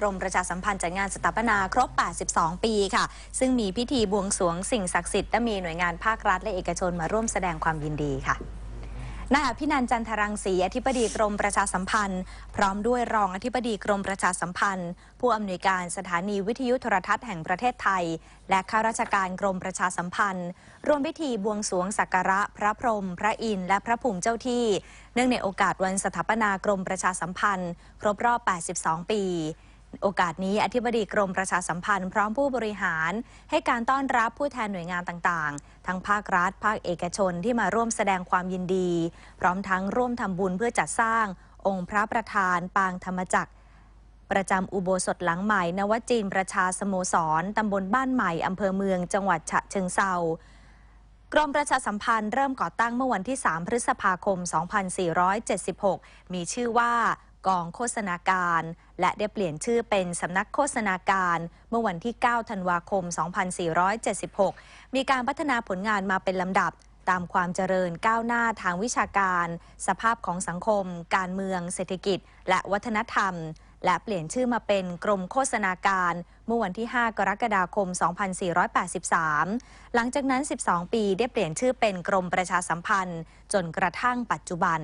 กรมประชาสัมพันธ์จัดงานสถาปนาครบ 82 ปีค่ะ ซึ่งมีพิธีบวงสรวงสิ่งศักดิ์สิทธิ์และมีหน่วยงานภาครัฐและเอกชนมาร่วมแสดงความยินดีค่ะนายอภินันจันทรังสีอธิบดีกรมประชาสัมพันธ์ พร้อมด้วยรองอธิบดีกรมประชาสัมพันธ์ ผู้อำนวยการสถานีวิทยุโทรทัศน์แห่งประเทศไทย และข้าราชการกรมประชาสัมพันธ์ร่วมพิธีบวงสรวงสักการะ พระพรหมพระอินทร์และพระภูมิเจ้าที่ เนื่องในโอกาสวันสถาปนากรมประชาสัมพันธ์ ครบรอบ 82 ปี โอกาสนี้อธิบดีกรมประชาสัมพันธ์พร้อมผู้บริหาร ให้การต้อนรับผู้แทนหน่วยงานต่างๆ ทั้งภาครัฐ ภาคเอกชนที่มาร่วมแสดงความยินดี พร้อมทั้งร่วมทำบุญเพื่อจัดสร้าง องค์พระประธาน ปางธรรมจักร ประจำอุโบสถหลังใหม่ นวจีนประชาสโมสรตำบลบ้านใหม่อำเภอเมืองจังหวัดฉะเชิงเซา กรมประชาสัมพันธ์เริ่มก่อตั้งเมื่อวันที่ 3 พฤษภาคม 2476 มีชื่อว่ากองโฆษณาการ และได้เปลี่ยนชื่อเป็นสำนักโฆษณาการ เมื่อวันที่ 9 ธันวาคม 2476 มีการพัฒนาผลงานมาเป็นลำดับ ตามความเจริญก้าวหน้าทางวิชาการ สภาพของสังคม การเมือง เศรษฐกิจ และวัฒนธรรม และเปลี่ยนชื่อมาเป็นกรมโฆษณาการ เมื่อวันที่ 5 กรกฎาคม 2483 หลังจากนั้น 12 ปีได้เปลี่ยนชื่อเป็นกรมประชาสัมพันธ์ จนกระทั่งปัจจุบัน